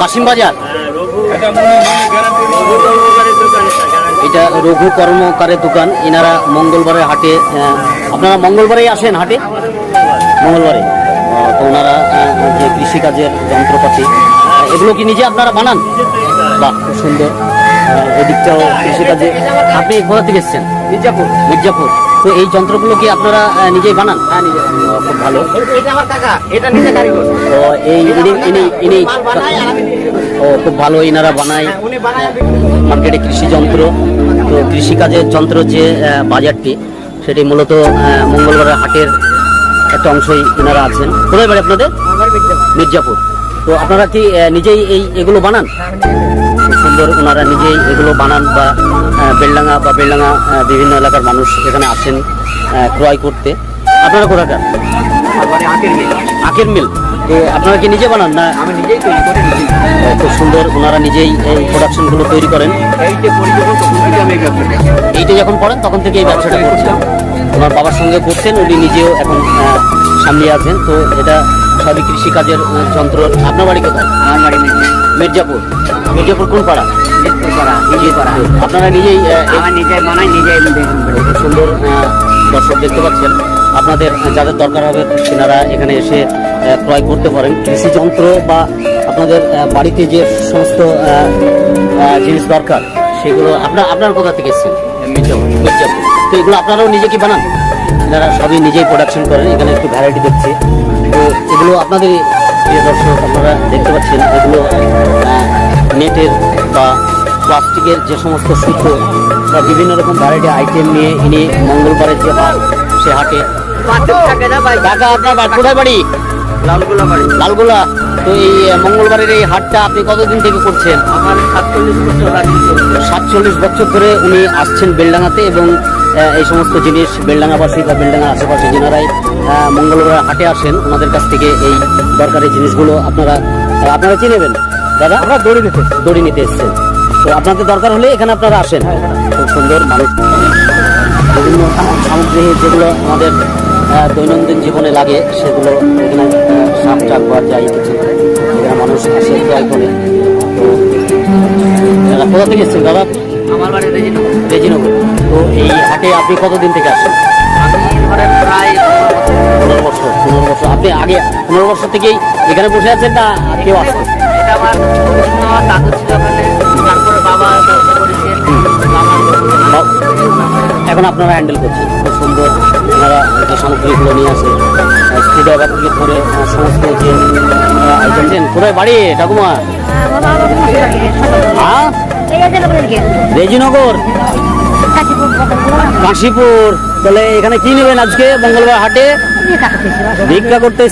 কাশিম বাজার এটা রঘু কর্মকারের দোকান। এনারা মঙ্গলবারে হাটে আপনারা মঙ্গলবারেই আসেন হাটে? মঙ্গলবারে। তো ওনারা যে কৃষিকাজের যন্ত্রপাতি এগুলো কি নিজে আপনারা বানান? বাহ, খুব সুন্দর। এদিকটাও কৃষিকাজে আপনি কোথা থেকে এসছেন? মির্জাপুর। মির্জাপুর। তো এই যন্ত্রগুলো কি আপনারা নিজেই বানান? হ্যাঁ খুব ভালো। তো এই ইনি ইনি ইনি ও খুব ভালো ইনারা বানায়। মার্কেটে কৃষি যন্ত্র তো কৃষিকাজের যন্ত্র যে বাজারটি সেটি মূলত আহ, মঙ্গলবারের হাটের একটা অংশই এনারা আছেন। কোথায় বাড়ি আপনাদের? মির্জাপুর। তো আপনারা কি নিজেই এই এগুলো বানান? খুব সুন্দর ওনারা নিজেই এগুলো বানান বা বেলডাঙ্গা বা বেলডাঙ্গা বিভিন্ন এলাকার মানুষ এখানে আসেন ক্রয় করতে। আপনারা কোথাকার? আখের মিল। আপনারা কি নিজে বানান? না আমি নিজেই তৈরি করে। খুব সুন্দর ওনারা নিজেই এই প্রোডাকশনগুলো তৈরি করেন। এইটা যখন পড়েন তখন থেকে এই ব্যবসাটা করছেন। ওনার বাবার সঙ্গে করছেন উনি নিজেও এখন সামনে আছেন। তো এটা সবই কৃষিকাজের যন্ত্র। আপনার বাড়ি কোথায়? আমার বাড়ি মির্জাপুর। মির্জাপুর কোন পাড়া পাড়া নিজে পাড়া। আপনারা নিজেই আমার নিজে বানাই নিজে খুব সুন্দর দর্শক দেখতে পাচ্ছেন। আপনাদের যাদের দরকার হবে তেনারা এখানে এসে ক্রয় করতে পারেন। কৃষি যন্ত্র বা আপনাদের বাড়িতে যে সমস্ত জিনিস দরকার সেগুলো আপনার আপনার কোথা থেকে এসেছেন? মির্জাপুর। মির্জাপুর। তো এগুলো আপনারাও নিজে কি বানান? এনারা সবই নিজেই প্রোডাকশন করেন। এখানে একটু ভ্যারাইটি দেখছি। তো এগুলো আপনাদের প্রিয় দর্শক আপনারা দেখতে পাচ্ছেন। এগুলো নেটের বা প্লাস্টিকের যে সমস্ত সুতো বা বিভিন্ন রকম ভ্যারাইটি আইটেম নিয়ে ইনি মঙ্গলবারের যে হাট সে হাটে কাকা আপনার কোথায় বাড়ি? লালগুলা বাড়ি। লালগোলা। তো এই মঙ্গলবারের এই হাটটা আপনি কতদিন থেকে করছেন? আমার সাতচল্লিশ বছর সাতচল্লিশ বছর ধরে উনি আসছেন বেলডাঙ্গাতে এবং এই সমস্ত জিনিস বেলডাঙ্গাবাসী বা বেলডাঙ্গার আশেপাশে যেনারাই মঙ্গলবার হাটে আসেন ওনাদের কাছ থেকে এই দরকারি জিনিসগুলো আপনারা আপনারা চিনেবেন? দাদা আমরা দড়ি দিতে দড়ি নিতে এসছেন। তো আপনাদের দরকার হলে এখানে আপনারা আসেন। খুব সুন্দর মানুষ। বিভিন্ন সামগ্রী যেগুলো আমাদের দৈনন্দিন জীবনে লাগে সেগুলো এখানে টাক বা যাই কিছু এখানে মানুষ আসে ক্রয় করে। তো এরা কোথা থেকে এসছেন দাদা? আমার বাড়ি রেজিনগর। রেজিনগর। তো এই হাটে আপনি কতদিন থেকে আসেন? আমি ধরেন প্রায় পনেরো বছর। পনেরো বছর আপনি আগে পনেরো বছর থেকেই এখানে বসে আছেন না কেউ আসছেন এটা আমার আমার দাদু ছিল ওখানে। তারপরে বাবা করেছেন এখন আপনারা হ্যান্ডেল করছেন। খুব সুন্দর ওনারা যে সামগ্রীগুলো নিয়ে আসে। স্ক্রুড্রাইভার থেকে ধরে আহ, সমস্ত যে আইটেম দেন কোথায় বাড়ি ঠাকুমা? হ্যাঁ? রেজিনগর? কাশীপুর। তাহলে এখানে কি নেবেন আজকে মঙ্গলবার হাটে? ভিক্ষা করতে